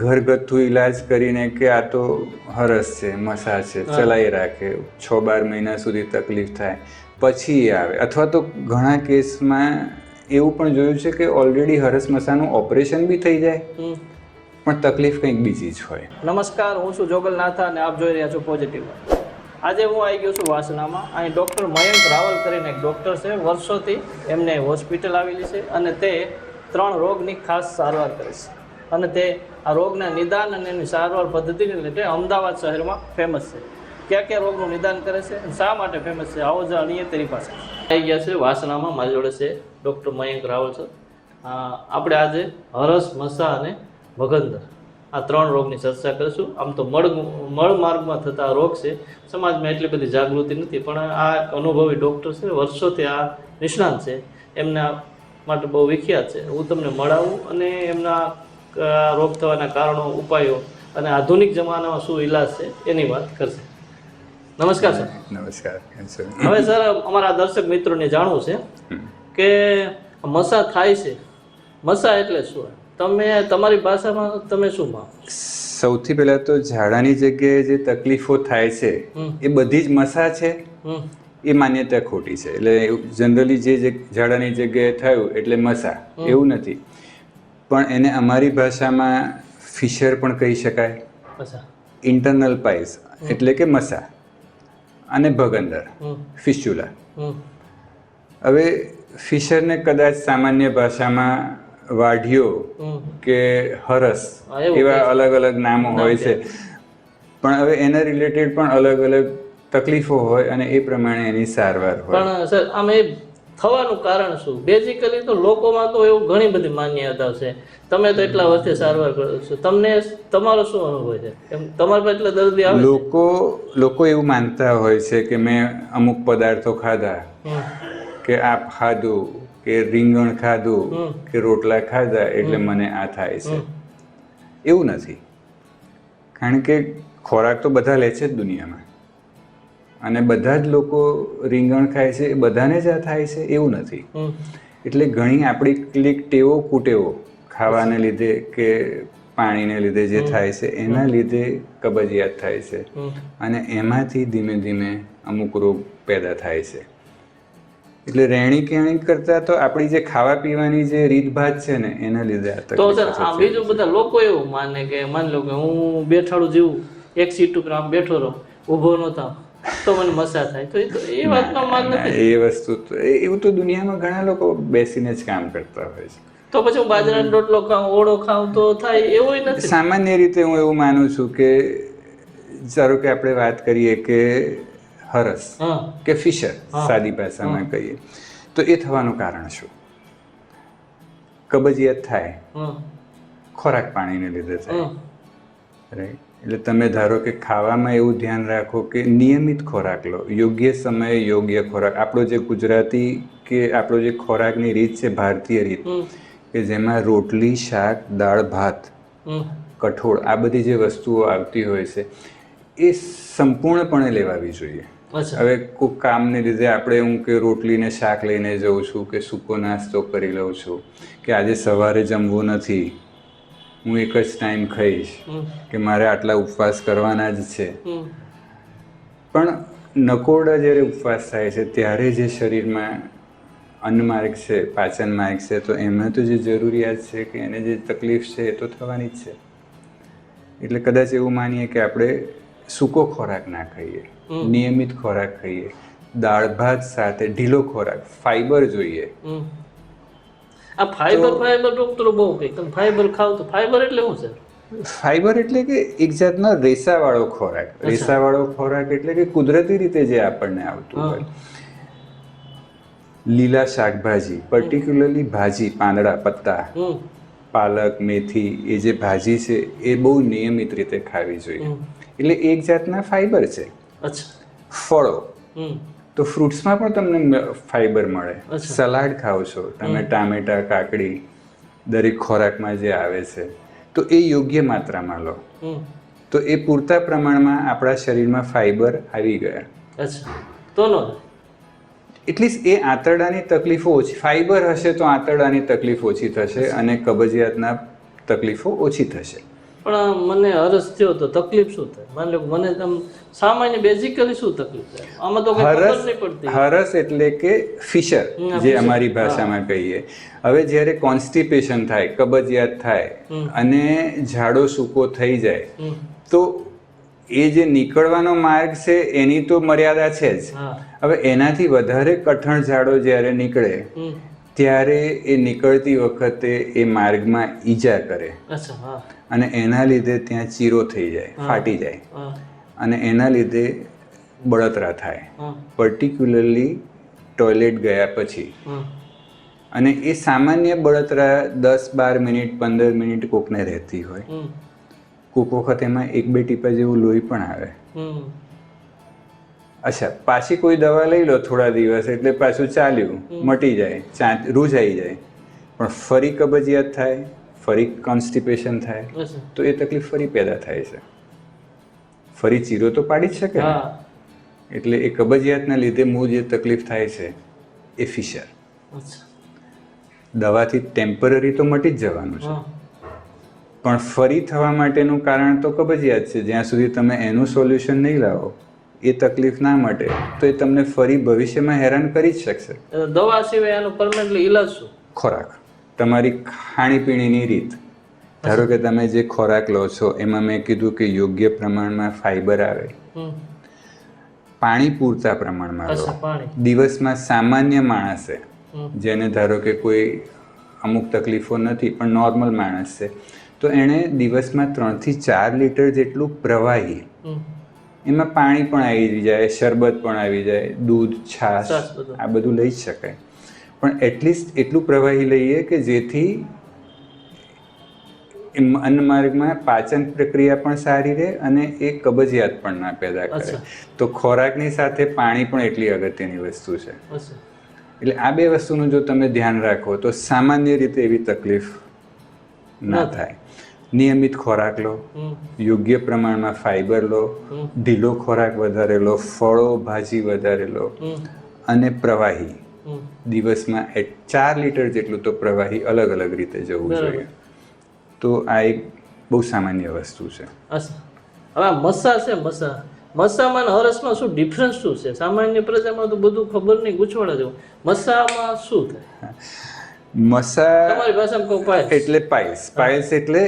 ઘરગથ્થુ ઈલાજ કરીને કે આ તો હરસ છે મસા છે ચલાવી રાખે છ બાર મહિના સુધી તકલીફ થાય પછી આવે. અથવા તો ઘણા કેસમાં એવું પણ જોયું છે કે ઓલરેડી હરસ મસાનું ઓપરેશન બી થઈ જાય. પણ તકલીફ કંઈક બીજી જ હોય. નમસ્કાર હું છું જોગલ નાથા અને આપ જોઈ રહ્યા છો પોઝિટિવ આજે હું આવી ગયો છું વાસનામાં અહીં ડૉક્ટર મયંક રાવલ કરીને એક ડૉક્ટર છે. વર્ષોથી એમને હોસ્પિટલ આવેલી છે અને તે ત્રણ રોગની ખાસ સારવાર કરે છે. અને તે આ રોગના નિદાન અને એની સારવાર પદ્ધતિને લીધે અમદાવાદ શહેરમાં ફેમસ છે. કયા કયા રોગનું નિદાન કરે છે અને શા માટે ફેમસ છે? આવો જાણીએ તેની પાસે. આવી ગયા છે વાસણામાં, મારી જોડે છે ડૉક્ટર મયંક રાવલ છે આપણે આજે હરસ, મસા અને ભગંદર આ ત્રણ રોગની ચર્ચા કરીશું. આમ તો મળ મળ માર્ગમાં થતા રોગ છે. સમાજમાં એટલી બધી જાગૃતિ નથી, પણ આ અનુભવી ડૉક્ટર છે. વર્ષોથી આ નિષ્ણાંત છે. એમના માટે બહુ વિખ્યાત છે. હું તમને મળાવું અને એમના રોગ થવાના કારણો ઉપાયો અને આધુનિક જમાનામાં શું ઈલાજ છે એની વાત કરશે. નમસ્કાર સર. નમસ્કાર. હવે સર અમારા દર્શક મિત્રોને જાણવું છે કે મસા થાય છે. મસા એટલે શું? તમે તમારી ભાષામાં તમે શું માનો સૌથી પહેલા તો ઝાડાની જગ્યાએ જે તકલીફો થાય છે એ બધી જ મસા છે. એ માન્યતા ખોટી છે. એટલે જનરલી જે ઝાડાની જગ્યાએ થયું એટલે મસા. એવું નથી. પણ એને અમારી ભાષામાં ફિશર પણ કહી શકાય. ઇન્ટરનલ પાઇસ એટલે કે મસા. અને ભગંદર હમ. હવે ફિશરને કદાચ સામાન્ય ભાષામાં વાઢીઓ કે હરસ એવા અલગ અલગ નામો હોય છે. પણ હવે એના રિલેટેડ પણ અલગ અલગ તકલીફો હોય અને એ પ્રમાણે એની સારવાર હોય. પણ સર આમ એ થવાનું કારણ શું? બેઝિકલી તો લોકોમાં તો એવું ઘણી બધી માન્યતા છે. તમે તો એટલા વર્ષે સારવાર કરો છો. તમને તમારો શું અનુભવ છે? એમ તમારા પર એટલા દર્દી આવે લોકો લોકો એવું માનતા હોય છે કે મેં અમુક પદાર્થો ખાધા. કે આ ખાધું કે રીંગણ ખાધું કે રોટલા ખાધા એટલે મને આ થાય છે. એવું નથી. કારણ કે ખોરાક તો બધા લે છે જ દુનિયામાં. અને બધા જ લોકો રીંગણ ખાય છે એ બધાને જ આ થાય છે એવું નથી. એટલે ઘણી આપણી ક્લિક ટેવો કુટેવો ખાવાને લીધે કે પાણીને લીધે જે થાય છે એના લીધે કબજિયાત થાય છે. અને એમાંથી ધીમે ધીમે અમુક રોગ પેદા થાય છે. એટલે રહેણી કહેણી કરતા તો આપણી જે ખાવા પીવાની જે રીતભાત છે ને એના લીધે આ તો સર આ બીજું બધા લોકો એવું માને કે માની લો કે હું બેઠાડું જીવું એક સીટ ઉપર આમ બેઠો રહું ઊભો ન થાવ તો મને મસા થાય. તો એ તો વાતનો માન નથી. એ વસ્તુ તો એવું તો દુનિયામાં ઘણા લોકો બેસીને જ કામ કરતા હોય છે. તો પછી હું બાજરાનો રોટલો ખાઉં ઓળો ખાઉં તો થાય એવું નથી. સામાન્ય રીતે હું એવું માનું છું કે ધારો કે આપણે વાત કરીએ કે હરસ કે ફિશર સાદી ભાષામાં કહીએ તો એ થવાનું કારણ શું? કબજિયાત થાય. ખોરાક પાણીને લીધે થાય. રાઈટ એટલે તમે ધારો કે ખાવામાં એવું ધ્યાન રાખો કે નિયમિત ખોરાક લો. યોગ્ય સમયે યોગ્ય ખોરાક. આપણો જે ગુજરાતી કે આપણો જે ખોરાકની રીત છે ભારતીય રીત કે જેમાં રોટલી શાક દાળ ભાત કઠોળ આ બધી જે વસ્તુઓ આવતી હોય છે એ સંપૂર્ણપણે લેવાવી જોઈએ. હવે કોઈ કામને લીધે આપણે હું કે રોટલીને શાક લઈને જઉં છું કે સૂકો નાસ્તો કરી લઉં છું કે આજે સવારે જમવું નથી હું એક જ ટાઈમ ખાઈશ કે મારે આટલા ઉપવાસ કરવાના જ છે. પણ નકોરડા જ્યારે ઉપવાસ થાય છે ત્યારે જે શરીરમાં અન્નમાર્ગ છે પાચન માર્ગ છે તો એમાં તો જે જરૂરિયાત છે કે એને જે તકલીફ છે એ તો થવાની જ છે. એટલે કદાચ એવું માનીએ કે આપણે સૂકો ખોરાક ના ખાઈએ નિયમિત ખોરાક ખાઈએ દાળ ભાત સાથે ઢીલો ખોરાક ફાઈબર જોઈએ. આ ફાઈબર ફાઈબર ડોક્ટરો બહુ કહે તમે ફાઈબર ખાવ તો ફાઈબર એટલે શું છે? ફાઈબર એટલે કે એક જાતનો રેસાવાળો ખોરાક. રેસાવાળો ખોરાક એટલે કે કુદરતી રીતે જે આપણને આવતું હોય. લીલા શાકભાજી પર્ટિક્યુલરલી ભાજી પાંદડા પત્તા પાલક મેથી એ જે ભાજી છે એ બહુ નિયમિત રીતે ખાવી જોઈએ. એટલે એક જાતના ફાઈબર છે. અચ્છા. ફળો. તો ફ્રૂટ્સમાં પણ તમને ફાઈબર મળે. સલાડ ખાઓ છો તમે ટામેટા કાકડી દરેક ખોરાકમાં જે આવે છે તો એ યોગ્ય માત્રામાં લો. તો એ પૂરતા પ્રમાણમાં આપણા શરીરમાં ફાઈબર આવી ગયા. અચ્છા. તો લો. એટલીસ્ટ એ આંતરડાની તકલીફો ઓછી ફાઈબર હશે તો આંતરડાની તકલીફ ઓછી થશે અને કબજિયાતના તકલીફો ઓછી થશે. પણ મને હરસ થયો તો તકલીફ શું થાય? માની લો મને તમ સામાન્ય બેઝિકલી શું તકલીફ થાય? આમાં તો હરસ નહીં પડતી. હરસ એટલે કે ફિશર જે અમારી ભાષામાં કહીએ. હવે જ્યારે કોન્સ્ટિપેશન થાય કબજિયાત થાય અને ઝાડો સૂકો થઈ જાય તો એ જે નીકળવાનો માર્ગ છે એની તો મર્યાદા છે જ. હવે એનાથી વધારે કઠણ ઝાડો જ્યારે નીકળે. ત્યારે એ નીકળતી વખતે એ માર્ગમાં ઈજા કરે. અને એના લીધે ત્યાં ચીરો થઈ જાય ફાટી જાય. અને એના લીધે બળતરા થાય. પર્ટિક્યુલરલી ટોયલેટ ગયા પછી. અને એ સામાન્ય બળતરા દસ બાર મિનિટ પંદર મિનિટ કોકને રહેતી હોય. કોક વખત એમાં એક બે ટીપા જેવું લોહી પણ આવે. અચ્છા પાછી કોઈ દવા લઈ લો થોડા દિવસ એટલે પાછું ચાલ્યું મટી જાય ચાંચ રૂઝાઈ જાય. પણ ફરી કબજિયાત થાય ફરી કોન્સ્ટિપેશન થાય તો એ તકલીફ ફરી પેદા થાય છે. ફરી ચીરો તો પાડી જ શકે એટલે એ કબજિયાતના લીધે મૂળ જે તકલીફ થાય છે એ ફિશર. દવાથી ટેમ્પરરી તો મટી જ જવાનું છે. પણ ફરી થવા માટેનું કારણ તો કબજિયાત છે. જ્યાં સુધી તમે એનું સોલ્યુશન નહીં લાવો એ તકલીફ ના મટે તો એ તમને ફરી ભવિષ્યમાં હેરાન કરી જ શકશે. દવા સિવાય આનો પરમેનન્ટલી ઈલાજ શું? ખોરાક. તમારી ખાણીપીણીની રીત. ધારો કે તમે જે ખોરાક લો છો એમાં મેં કીધું કે યોગ્ય પ્રમાણમાં ફાઈબર આવે. પાણી પૂરતા પ્રમાણમાં લો. દિવસમાં સામાન્ય માણસે. જેને ધારો કે કોઈ અમુક તકલીફો નથી પણ નોર્મલ માણસ છે તો એણે દિવસમાં ત્રણથી ચાર લીટર જેટલું પ્રવાહી. એમાં પાણી પણ આવી જાય શરબત પણ આવી જાય દૂધ છાશ આ બધું લઈ જ શકાય. પણ એટલીસ્ટ એટલું પ્રવાહી લઈએ કે જેથી અન્નમાર્ગમાં પાચન પ્રક્રિયા પણ સારી રહે અને એ કબજિયાત પણ ના પેદા કરે. તો ખોરાકની સાથે પાણી પણ એટલી અગત્યની વસ્તુ છે. એટલે આ બે વસ્તુનું જો તમે ધ્યાન રાખો તો સામાન્ય રીતે એવી તકલીફ ના થાય. નિયમિત ખોરાક લો યોગ્ય પ્રમાણમાં ફાઈબર લો ઢીલો ખોરાક વધારે લો ફળો ભાજી વધારે લો અને પ્રવાહી. દિવસમાં એ ચાર લીટર જેટલું તો પ્રવાહી અલગ અલગ રીતે જવું. જોઈએ. તો આ એક બહુ સામાન્ય વસ્તુ છે. હવે મસા છે મસા. મસામાં હરસમાં શું ડિફરન્સ શું છે? સામાન્ય પ્રજામાં તો બધું ખબર નહીં ગૂંચવાડા જવું મસામાં શું થાય? મસા એટલે પાયસ. પાયસ એટલે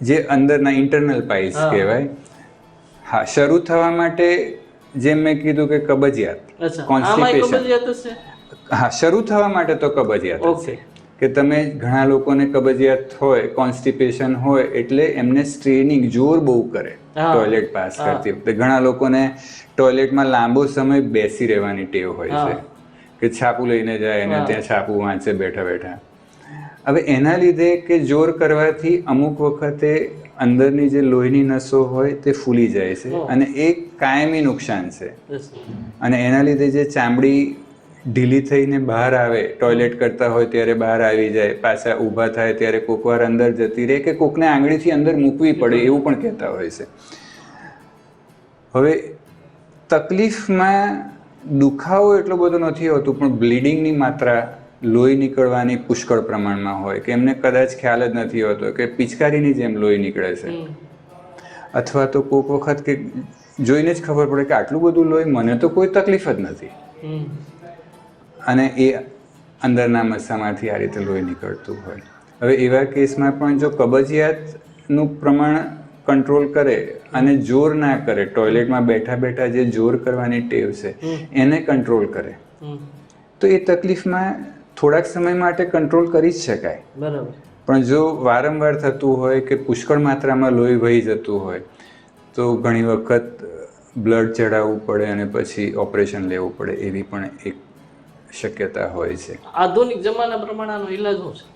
જે અંદરના ઇન્ટરનલ પાઇલ્સ. કહેવાય. હા શરૂ થવા માટે જેમ મેં કીધું કે કબજિયાત હશે હા શરૂ થવા માટે તો કબજિયાત ઓકે છે. કે તમે ઘણા લોકોને કબજિયાત હોય કોન્સ્ટિપેશન હોય એટલે એમને સ્ટ્રેનિંગ જોર બહુ કરે ટોયલેટ પાસ કરતી વખતે. ઘણા લોકોને ટોયલેટમાં લાંબો સમય બેસી રહેવાની ટેવ હોય છે. કે છાપું લઈને જાય અને ત્યાં છાપું વાંચે બેઠા બેઠા. હવે એના લીધે કે જોર કરવાથી અમુક વખતે અંદરની જે લોહીની નસો હોય તે ફૂલી જાય છે અને એ કાયમી નુકસાન છે. અને એના લીધે જે ચામડી ઢીલી થઈને બહાર આવે ટોયલેટ કરતા હોય ત્યારે બહાર આવી જાય પાછા ઊભા થાય ત્યારે કોકવાર અંદર જતી રહે કે કોકને આંગળીથી અંદર મૂકવી પડે એવું પણ કહેતા હોય છે. હવે તકલીફમાં દુખાવો એટલો બધો નથી હોતું પણ બ્લીડિંગની માત્રા લોહી નીકળવાની પુષ્કળ પ્રમાણમાં હોય કે એમને કદાચ ખ્યાલ જ નથી હોતો કે પિચકારીની જેમ લોહી નીકળે છે. અથવા તો કોઈક વખત કે જોઈને જ ખબર પડે કે આટલું બધું લોહી મને તો કોઈ તકલીફ જ નથી. અને એ અંદરના મસ્સામાંથી આ રીતે લોહી નીકળતું હોય. હવે એવા કેસમાં પણ જો કબજિયાતનું પ્રમાણ કંટ્રોલ કરે અને જોર ના કરે ટોયલેટમાં બેઠા બેઠા જે જોર કરવાની ટેવ છે એને કંટ્રોલ કરે. તો એ તકલીફમાં થોડાક સમય માટે કંટ્રોલ કરી જ શકાય. બરાબર. પણ જો વારંવાર થતું હોય કે પુષ્કળ માત્રામાં લોહી વહી જતું હોય તો ઘણી વખત બ્લડ ચડાવવું પડે અને પછી ઓપરેશન લેવું પડે એવી પણ એક શક્યતા હોય છે. આધુનિક જમાના પ્રમાણે ઈલાજ શું છે?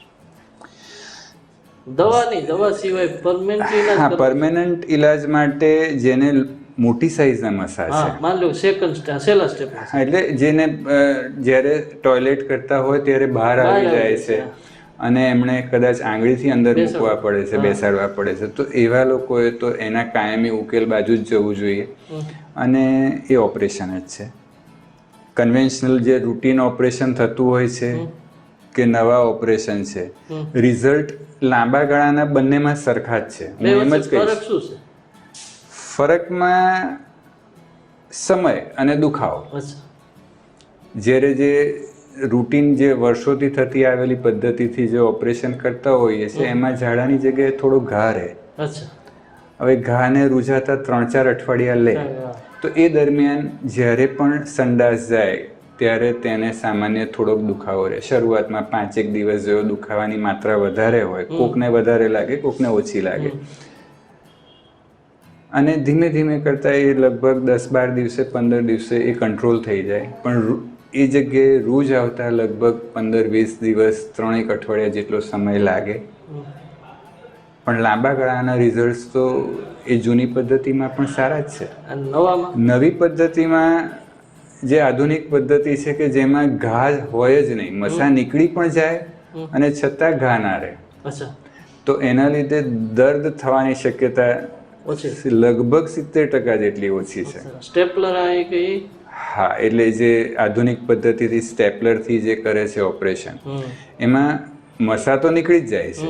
દવા નહીં દવા સિવાય પરમેનન્ટ ઇલાજ માટે જેને મોટી સાઇઝના મસાજ છે. માન લો સેકન્ડ સ્ટેપ છેલ્લા સ્ટેપ એટલે જેને જ્યારે ટોયલેટ કરતા હોય ત્યારે બહાર આવી જાય છે. અને એમણે કદાચ આંગળીથી અંદર. મૂકવા પડે છે બેસાડવા પડે છે. તો એવા લોકોએ તો એના કાયમી ઉકેલ બાજુ જ જવું જોઈએ. અને એ ઓપરેશન જ છે. કન્વેન્શનલ જે રૂટીન ઓપરેશન થતું હોય છે કે નવા ઓપરેશન છે રિઝલ્ટ લાંબા ગાળાના બંનેમાં સરખા જ છે. હું એમ જ કહીશ. ફરકમાં સમય અને દુખાવો. જ્યારે જે રૂટીન જે વર્ષોથી થતી આવેલી પદ્ધતિથી જે ઓપરેશન કરતા હોઈએ છે એમાં ઝાડાની જગ્યાએ થોડો ઘા રહે. હવે ઘાને રૂઝાતા ત્રણ ચાર અઠવાડિયા લે તો એ દરમિયાન જ્યારે પણ સંડાસ જાય ત્યારે તેને સામાન્ય થોડોક દુખાવો રહે. શરૂઆતમાં પાંચેક દિવસ જેવો દુખાવાની માત્રા વધારે હોય કોકને વધારે લાગે કોકને ઓછી લાગે. અને ધીમે ધીમે કરતાં એ લગભગ દસ બાર દિવસે પંદર દિવસે એ કંટ્રોલ થઈ જાય. પણ એ જગ્યાએ રૂજ આવતા લગભગ પંદર વીસ દિવસ ત્રણેક અઠવાડિયા જેટલો સમય લાગે. પણ લાંબા ગાળાના રિઝલ્ટ તો એ જૂની પદ્ધતિમાં પણ સારા જ છે. નવી પદ્ધતિમાં જે આધુનિક પદ્ધતિ છે કે જેમાં ઘા હોય જ નહીં મસા નીકળી પણ જાય અને છતાં ઘા ના રહે. તો એના લીધે દર્દ થવાની શક્યતા ઓછી લગભગ સિત્તેર ટકા જેટલી ઓછી છે. સ્ટેપલર આ કે હા એટલે જે આધુનિક પદ્ધતિથી સ્ટેપલરથી જે કરે છે ઓપરેશન એમાં મસા તો નીકળી જ જાય છે.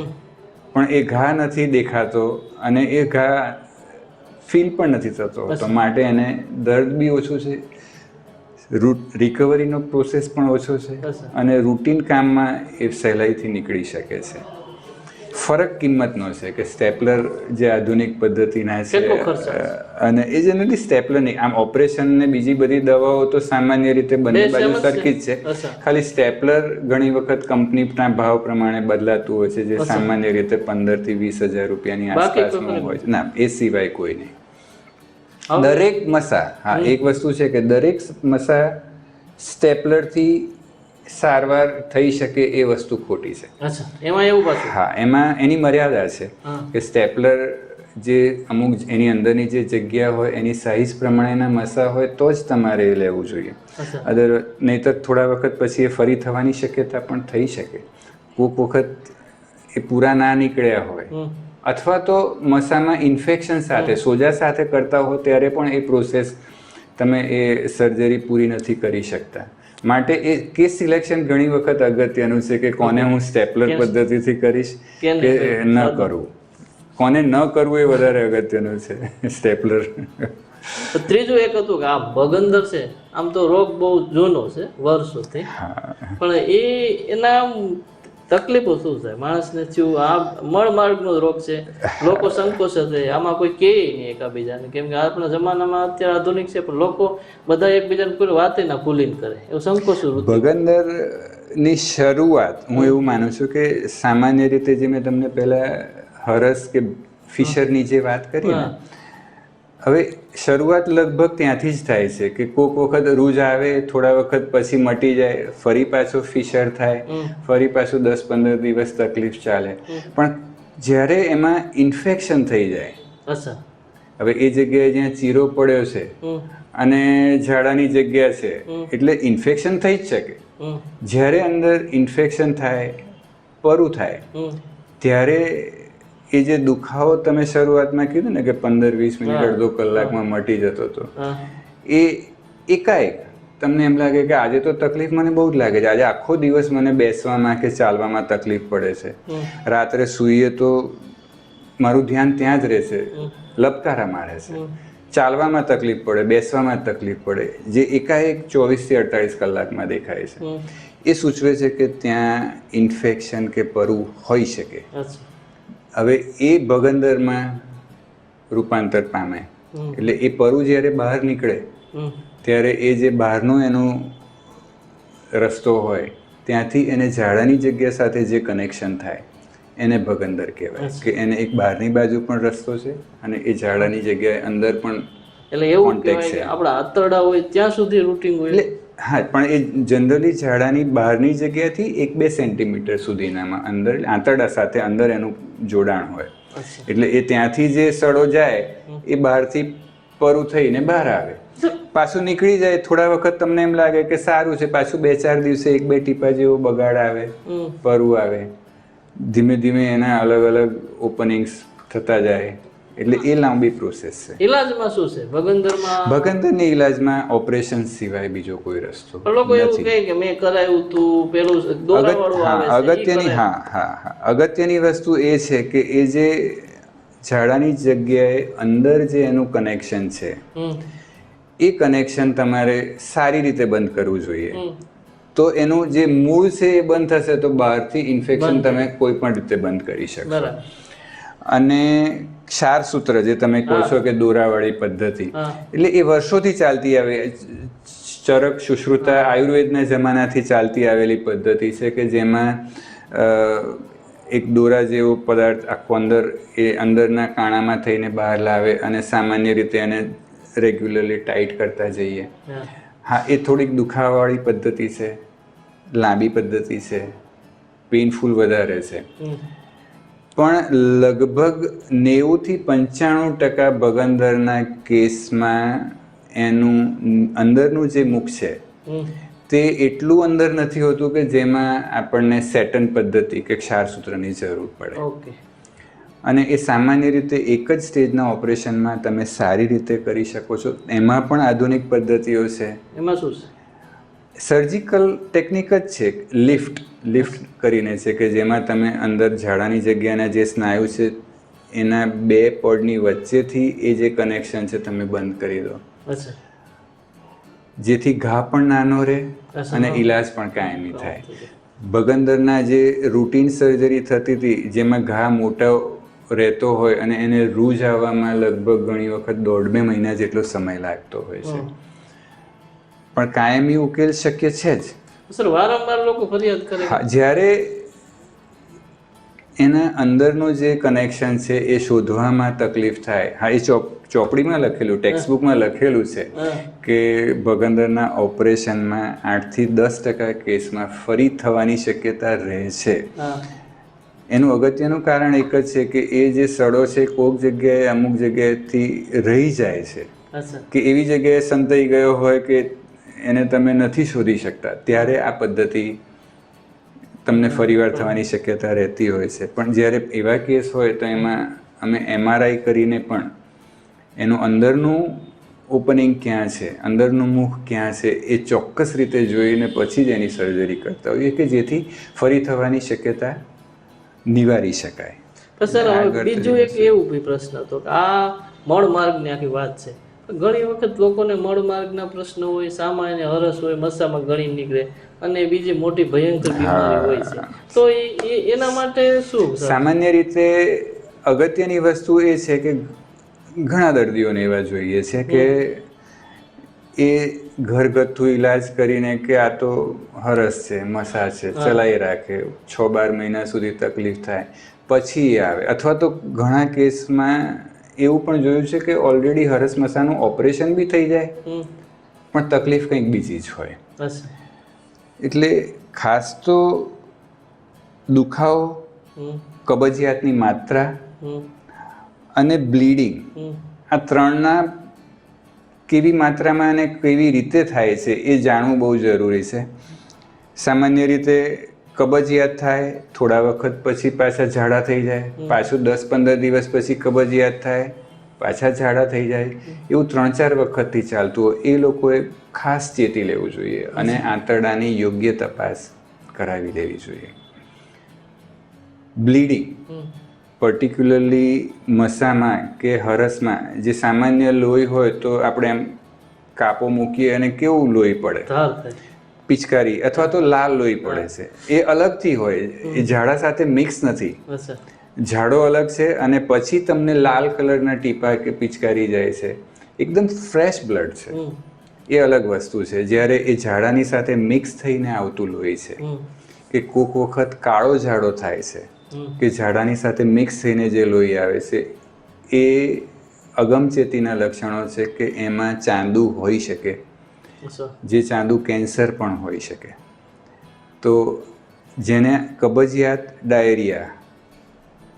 પણ એ ઘા નથી દેખાતો અને એ ઘા ફીલ પણ નથી થતો. તો માટે એને દર્દ બી ઓછું છે. રૂટ રિકવરીનો પ્રોસેસ પણ ઓછો છે. અને રૂટીન કામમાં એ સહેલાઈથી નીકળી શકે છે. ફરક કિંમતનો છે કે સ્ટેપલર જે આધુનિક પદ્ધતિના છે અને એ જનરલી સ્ટેપલર નહીં. આમ ઓપરેશન ને બીજી બધી દવાઓ તો સામાન્ય રીતે બંને બાજુ? સરખી જ છે. ખાલી સ્ટેપલર ઘણી વખત કંપનીના ભાવ પ્રમાણે બદલાતું હોય છે જે સામાન્ય રીતે પંદરથી વીસ હજાર રૂપિયાની આસપાસનું હોય છે. ના એ સિવાય કોઈ નહીં. દરેક મસા હા એક વસ્તુ છે કે દરેક મસા સ્ટેપલરથી સારવાર થઈ શકે એ વસ્તુ ખોટી છે. એમાં એવું હા એમાં એની મર્યાદા છે કે સ્ટેપલર જે અમુક એની અંદરની જે જગ્યા હોય એની સાઇઝ પ્રમાણેના મસા હોય તો જ તમારે એ લેવું જોઈએ. અદર નહીતર થોડા વખત પછી એ ફરી થવાની શક્યતા પણ થઈ શકે. કોઈક વખત એ પૂરા ના નીકળ્યા હોય અથવા તો મસામાં ઇન્ફેક્શન સાથે સોજા સાથે કરતા હો ત્યારે પણ એ પ્રોસેસ તમે એ સર્જરી પૂરી નથી કરી શકતા. માટે એ કેસ સિલેક્શન ઘણી વખત અગત્યનું છે કે કોને હું સ્ટેપલર પદ્ધતિથી કરીશ કે ન કરવું કોને ન કરવું એ વધારે અગત્યનું છે સ્ટેપલર તો ત્રીજું એક હતું કે આ ભગંદર છે આમ તો રોગ બહુ જૂનો છે વર્ષોથી. પણ એ એના તકલીફો શું છે? માણસને થયું આ મળ માર્ગનો રોગ છે. લોકો સંકોચ છે આમાં કોઈ કહે નહીં એકાબીજાને. કેમ કે આપણા જમાનામાં અત્યારે આધુનિક છે પણ લોકો બધા એકબીજાને કોઈ વાતે ના ભૂલીને કરે. એવું સંકોચ ભગંદરની શરૂઆત હું એવું માનું છું કે સામાન્ય રીતે જે મેં તમને પહેલા હરસ કે ફિશરની જે વાત કરી ને હવે શરૂઆત લગભગ ત્યાંથી જ થાય છે કે કોઈક વખત રૂજ આવે થોડા વખત પછી મટી જાય ફરી પાછો ફિશર થાય ફરી પાછું દસ પંદર દિવસ તકલીફ ચાલે. પણ જ્યારે એમાં ઇન્ફેક્શન થઈ જાય હવે એ જગ્યાએ જ્યાં ચીરો પડ્યો છે અને ઝાડાની જગ્યા છે એટલે ઇન્ફેક્શન થઈ જ શકે. જ્યારે અંદર ઇન્ફેક્શન થાય પરું થાય ત્યારે એ જે દુખાવો તમે શરૂઆતમાં કીધું ને કે પંદર વીસ મિનિટ અડધો કલાકમાં મટી જતો હતો. એ એકાએક તમને એમ લાગે કે આજે તો તકલીફ મને બહુ જ લાગે છે. આજે આખો દિવસ મને બેસવામાં કે ચાલવામાં તકલીફ પડે છે. રાત્રે સૂઈએ તો મારું ધ્યાન ત્યાં જ રહેશે. લપકારા મારે છે. ચાલવામાં તકલીફ પડે બેસવામાં તકલીફ પડે જે એકાએક ચોવીસથી અડતાલીસ કલાકમાં દેખાય છે. એ સૂચવે છે કે ત્યાં ઇન્ફેક્શન કે પરુ હોઈ શકે. હવે એ ભગંદરમાં રૂપાંતર પામે. એટલે એ પરુ જ્યારે બહાર નીકળે ત્યારે એ જે બહારનો એનો રસ્તો હોય ત્યાંથી એને ઝાડાની જગ્યા સાથે જે કનેક્શન થાય એને ભગંદર કહેવાય. કે એને એક બહારની બાજુ પણ રસ્તો છે અને એ ઝાડાની જગ્યાએ અંદર પણ એટલે એવું છે. આપણા આંતરડા હોય ત્યાં સુધી રૂટિંગ હોય. એટલે હા પણ એ જનરલી ઝાડાની બહારની જગ્યાથી એક બે સેન્ટીમીટર સુધીનામાં અંદર આંતરડા સાથે અંદર એનું જોડાણ હોય. એટલે એ ત્યાંથી જે સડો જાય એ બહારથી પરું થઈને બહાર આવે. પાછું નીકળી જાય થોડા વખત તમને એમ લાગે કે સારું છે પાછું બે ચાર દિવસે એક બે ટીપા જેવો બગાડ આવે પરું આવે. ધીમે ધીમે એના અલગ અલગ ઓપનિંગ્સ થતા જાય. એટલે એ લાંબી પ્રોસેસ છે. ઇલાજમાં શું છે? ભગંદરમાં ભગંદરની ઈલાજમાં ઓપરેશન સિવાય બીજો કોઈ રસ્તો લોકો એવું કહે કે મેં કરાયું તું પેલું દોરાવાળું આવે છે અગત્યની હા હા હા. અગત્યની વસ્તુ એ છે કે એ જે ઝાડાની જગ્યાએ અંદર જે એનું કનેક્શન છે એ કનેક્શન તમારે સારી રીતે બંધ કરવું જોઈએ. તો એનું જે મૂળ છે એ બંધ થશે તો બહારથી ઇન્ફેક્શન તમે કોઈ પણ રીતે બંધ કરી શકશો. બરાબર. અને ક્ષાર સૂત્ર જે તમે કહો છો કે દોરાવાળી પદ્ધતિ. એટલે એ વર્ષોથી ચાલતી આવે ચરક સુશ્રુતા આયુર્વેદના જમાનાથી ચાલતી આવેલી પદ્ધતિ છે કે જેમાં એક દોરા જેવો પદાર્થ આખો અંદર એ અંદરના કાણામાં થઈને બહાર લાવે અને સામાન્ય રીતે એને રેગ્યુલરલી ટાઈટ કરતા જઈએ. હા. એ થોડીક દુખાવાળી પદ્ધતિ છે લાંબી પદ્ધતિ છે પેઇનફુલ વધારે છે. પણ લગભગ નેવુંથી પંચાણું ટકા ભગંદરના કેસમાં એનું અંદરનું જે મુખ છે તે એટલું અંદર નથી હોતું કે જેમાં આપણને સેટન પદ્ધતિ કે ક્ષારસૂત્રની જરૂર પડે. ઓકે. અને એ સામાન્ય રીતે એક જ સ્ટેજના ઓપરેશનમાં તમે સારી રીતે કરી શકો છો. એમાં પણ આધુનિક પદ્ધતિઓ છે. એમાં શું છે? સર્જિકલ ટેકનિક જ છે લિફ્ટ. લિફ્ટ કરીને છે કે જેમાં તમે અંદર ઝાડાની જગ્યાના જે સ્નાયુ છે એના બે પોડની વચ્ચેથી એ જે કનેક્શન છે તમે બંધ કરી દો. જેથી ઘા પણ નાનો રહે અને. ઈલાજ પણ કાયમી થાય. ભગંદરના જે રૂટીન સર્જરી થતી હતી જેમાં ઘા મોટો રહેતો હોય અને એને રૂજ આવવામાં લગભગ ઘણી વખત દોઢ બે મહિના જેટલો સમય લાગતો હોય છે. પણ કાયમી ઉકેલ શક્ય છે જ. સર વારંવાર લોકો ફરિયાદ કરે જ્યારે એના અંદરનું જે કનેક્શન છે એ શોધવામાં તકલીફ થાય હા એ ચોપ ચોપડીમાં લખેલું ટેક્સ્ટબુકમાં લખેલું છે કે ભગંદરના ઓપરેશનમાં આઠથી દસ ટકા કેસમાં ફરી થવાની શક્યતા રહે છે. એનું અગત્યનું કારણ એક જ છે કે એ જે સડો છે કોઈક જગ્યાએ અમુક જગ્યાએથી રહી જાય છે. કે એવી જગ્યાએ સંતાઈ ગયો હોય કે એને તમે નથી શોધી શકતા. ત્યારે આ પદ્ધતિ તમને ફરીવાર થવાની શક્યતા રહેતી હોય છે. પણ જ્યારે એવા કેસ હોય તો એમાં અમે એમઆરઆઈ કરીને પણ એનું અંદરનું ઓપનિંગ ક્યાં છે અંદરનું મુખ ક્યાં છે એ ચોક્કસ રીતે જોઈને પછી જ એની સર્જરી કરતા હોઈએ કે જેથી ફરી થવાની શક્યતા નિવારી શકાય. બીજું એક એવું બી પ્રશ્ન હતો કે આ મળ માર્ગની આખી વાત છે. ઘણી વખત લોકોને મળ માર્ગના પ્રશ્ન હોય સામાન્ય હરસ હોય મસામાં ગળી નીકળે અને બીજી મોટી ભયંકર બીમારી હોય છે. તો એ- એ એના માટે શું સામાન્ય રીતે અગત્યની વસ્તુ એ છે કે ઘણા દર્દીઓને એવા જોઈએ છે કે એ ઘરગથ્થુ ઈલાજ કરીને કે આ તો હરસ છે મસા છે ચલાવી રાખે છ બાર મહિના સુધી તકલીફ થાય પછી આવે. અથવા તો ઘણા કેસમાં એવું પણ જોયું છે કે ઓલરેડી હરસ મસાનું ઓપરેશન બી થઈ જાય. પણ તકલીફ કંઈક બીજી જ હોય. એટલે ખાસ તો દુખાવો કબજિયાતની માત્રા અને બ્લીડિંગ આ ત્રણના કેવી માત્રામાં અને કેવી રીતે થાય છે એ જાણવું બહુ જરૂરી છે. સામાન્ય રીતે કબજિયાત થાય થોડા વખત પછી પાછા ઝાડા થઈ જાય પાછું દસ પંદર દિવસ પછી કબજિયાત થાય પાછા ઝાડા થઈ જાય એવું ત્રણ ચાર વખતથી ચાલતું હોય. એ લોકોએ ખાસ ચેતી લેવું જોઈએ અને આંતરડાની યોગ્ય તપાસ કરાવી લેવી જોઈએ. બ્લીડિંગ પર્ટિક્યુલરલી મસામાં કે હરસમાં જે સામાન્ય લોહી હોય તો આપણે એમ કાપો મૂકીએ અને કેવું લોહી પડે? પિચકારી અથવા તો લાલ લોહી પડે છે. એ અલગથી હોય. એ ઝાડા સાથે મિક્સ નથી. ઝાડો અલગ છે અને પછી તમને લાલ કલરના ટીપા કે પિચકારી જાય છે. એકદમ ફ્રેશ બ્લડ છે. એ અલગ વસ્તુ છે. જ્યારે એ ઝાડાની સાથે મિક્સ થઈને આવતું લોહી છે. કે કોક વખત કાળો ઝાડો થાય છે. કે ઝાડાની સાથે મિક્સ થઈને જે લોહી આવે છે એ અગમચેતીના લક્ષણો છે કે એમાં ચાંદુ હોઈ શકે. જે ચાંદુ કેન્સર પણ હોઈ શકે. તો જેને કબજિયાત ડાયરિયા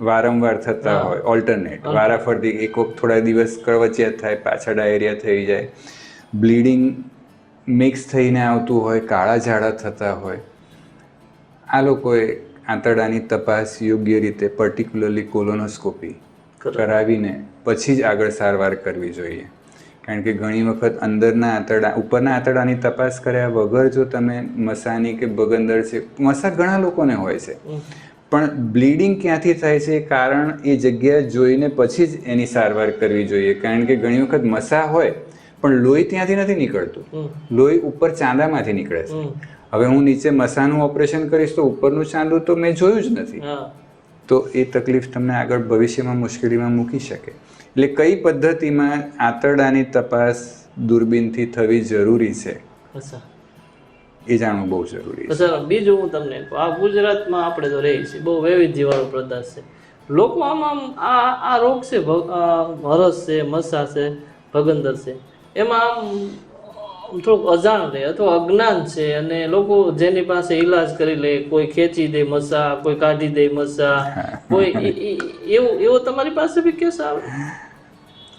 વારંવાર થતા હોય ઓલ્ટરનેટ વારાફરતી એક વખત થોડા દિવસ કબજિયાત થાય પાછા ડાયરિયા થઈ જાય. બ્લીડિંગ મિક્સ થઈને આવતું હોય કાળા ઝાડા થતા હોય. આ લોકોએ આંતરડાની તપાસ યોગ્ય રીતે પર્ટિક્યુલરલી કોલોનોસ્કોપી કરાવીને પછી જ આગળ સારવાર કરવી જોઈએ. કારણ કે ઘણી વખત અંદરના આંતરડા ઉપરના આંતરડાની તપાસ કર્યા વગર જો તમે મસાની કે બગંદર છે મસા ઘણા લોકોને હોય છે. પણ બ્લીડિંગ ક્યાંથી થાય છે? કારણ એ જગ્યા જોઈને પછી જ એની સારવાર કરવી જોઈએ. કારણ કે ઘણી વખત મસા હોય પણ લોહી ત્યાંથી નથી નીકળતું. લોહી ઉપર ચાંદામાંથી નીકળે છે. હવે હું નીચે મસાનું ઓપરેશન કરીશ તો ઉપરનું ચાંદું તો મેં જોયું જ નથી. તો એ તકલીફ તમને આગળ ભવિષ્યમાં મુશ્કેલીમાં મૂકી શકે. એટલે કઈ પદ્ધતિમાં આંતરડાની તપાસ દૂરબીનથી થવી જરૂરી છે? એ જાણવું બહુ જરૂરી છે. સર બીજું હું તમને આ ગુજરાતમાં આપણે તો રહીએ છીએ બહુ વૈવિધ્યવાળો પ્રદેશ છે. લોકો આમાં આમ આ આ રોગ છે હરસ છે મસા છે ભગંદર છે. એમાં થોડુંક અજાણ રહે અથવા અજ્ઞાન છે અને લોકો જેની પાસે ઈલાજ કરી લે કોઈ ખેંચી દે મસા કોઈ કાઢી દે મસા કોઈ એવું એવો તમારી પાસે બી કેસ આવે?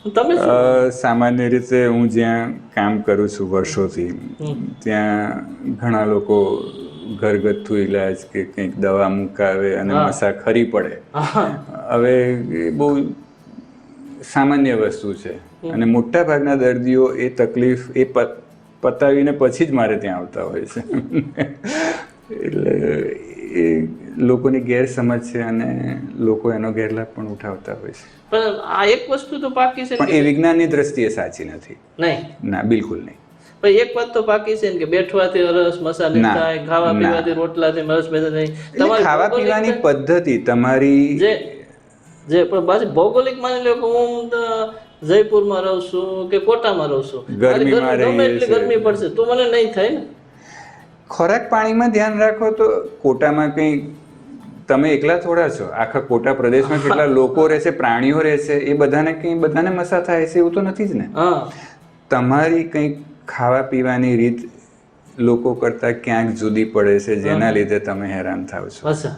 તમે સામાન્ય રીતે હું જ્યાં કામ કરું છું વર્ષોથી ત્યાં ઘણા લોકો ઘરગથ્થુ ઈલાજ કે કંઈક દવા મુકાવે અને. મસા ખરી પડે. હવે એ બહુ સામાન્ય વસ્તુ છે. અને મોટા ભાગના દર્દીઓ એ તકલીફ એ પતાવીને પછી જ મારે ત્યાં આવતા હોય છે. એટલે એ લોકોની ગેરસમજ છે અને લોકો એનો ગેરલાભ પણ ઉઠાવતા હોય છે. પણ આ એક વસ્તુ તો પાકી છે પણ એ વિજ્ઞાનની દ્રષ્ટિએ સાચી નથી. નહીં? ના બિલકુલ નહીં. પણ એક વાત તો પાકી છે ને કે બેઠવાથી રસ મસાલે થાય ખાવા પીવાથી રોટલાથી રસ બેસે નહીં. તમારી ખાવા પીવાની પદ્ધતિ તમારી જે જે પણ પાછી ભૌગોલિક માની લો કે હું જયપુરમાં રહું છું કે કોટામાં રહું છું. ગરમી. ગરમી પડશે તો મને નહીં થાય ને? ખોરાક પાણીમાં ધ્યાન રાખો તો કોટામાં કંઈ તમે એકલા થોડા છો? આખા કોટા પ્રદેશમાં કેટલા લોકો રહેશે પ્રાણીઓ રહેશે એ બધાને કંઈ બધાને મસા થાય છે એવું તો નથી જ ને? તમારી કંઈક ખાવા પીવાની રીત લોકો કરતાં ક્યાંક જુદી પડે છે જેના લીધે તમે હેરાન થાવ છો.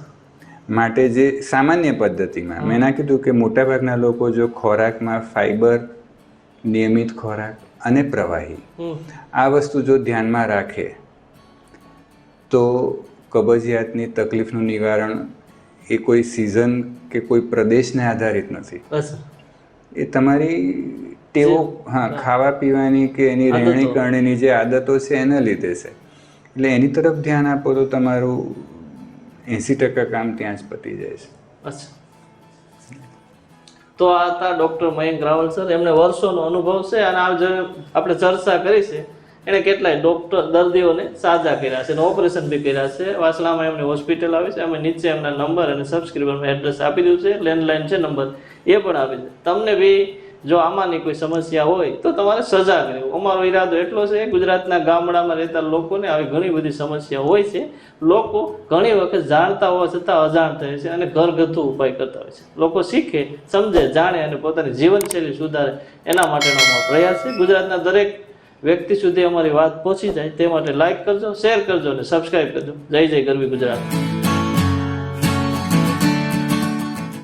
માટે જે સામાન્ય પદ્ધતિમાં મેં ના કીધું કે મોટાભાગના લોકો જો ખોરાકમાં ફાઈબર નિયમિત ખોરાક અને પ્રવાહી આ વસ્તુ જો ધ્યાનમાં રાખે તો કબજિયાતની તકલીફનું નિવારણ એ કોઈ સિઝન કે કોઈ પ્રદેશને આધારિત નથી. એ તમારી ટેવો હા ખાવા પીવાની કે એની. રહેણી કરણીની જે આદતો છે એના લીધે છે. એટલે એની તરફ ધ્યાન આપો તો તમારું એંસી ટકા કામ ત્યાં જ પતી જાય છે. તો આ હતા ડૉક્ટર મયંક રાવલ સર એમને વર્ષોનો અનુભવ છે અને આ જે આપણે ચર્ચા કરી છે એણે કેટલાય ડૉક્ટર દર્દીઓને સાજા કર્યા છે અને ઓપરેશન બી કર્યા છે. વાસણામાં એમની હોસ્પિટલ આવી છે. અમે નીચે એમના નંબર અને સબસ્ક્રિબરમાં એડ્રેસ આપી દીધું છે. લેન્ડલાઇન છે નંબર એ પણ આપી છે તમને બી જો આમાંની કોઈ સમસ્યા હોય તો તમારે સજાગ રહેવું અમારો ઈરાદો એટલો છે, ગુજરાતના ગામડામાં રહેતા લોકોને આવી ઘણી બધી સમસ્યા હોય છે. લોકો ઘણી વખત જાણતા હોવા છતાં અજાણ થાય છે અને ઘરગથ્થુ ઉપાય કરતા હોય છે. લોકો શીખે, સમજે, જાણે અને પોતાની જીવનશૈલી સુધારે. એના માટેનો અમારો પ્રયાસ છે. ગુજરાતના દરેક વ્યક્તિ સુધી અમારી વાત પહોંચી જાય તે માટે લાઈક કરજો શેર કરજો અને સબસ્ક્રાઈબ કરજો. જય જય ગરવી ગુજરાત.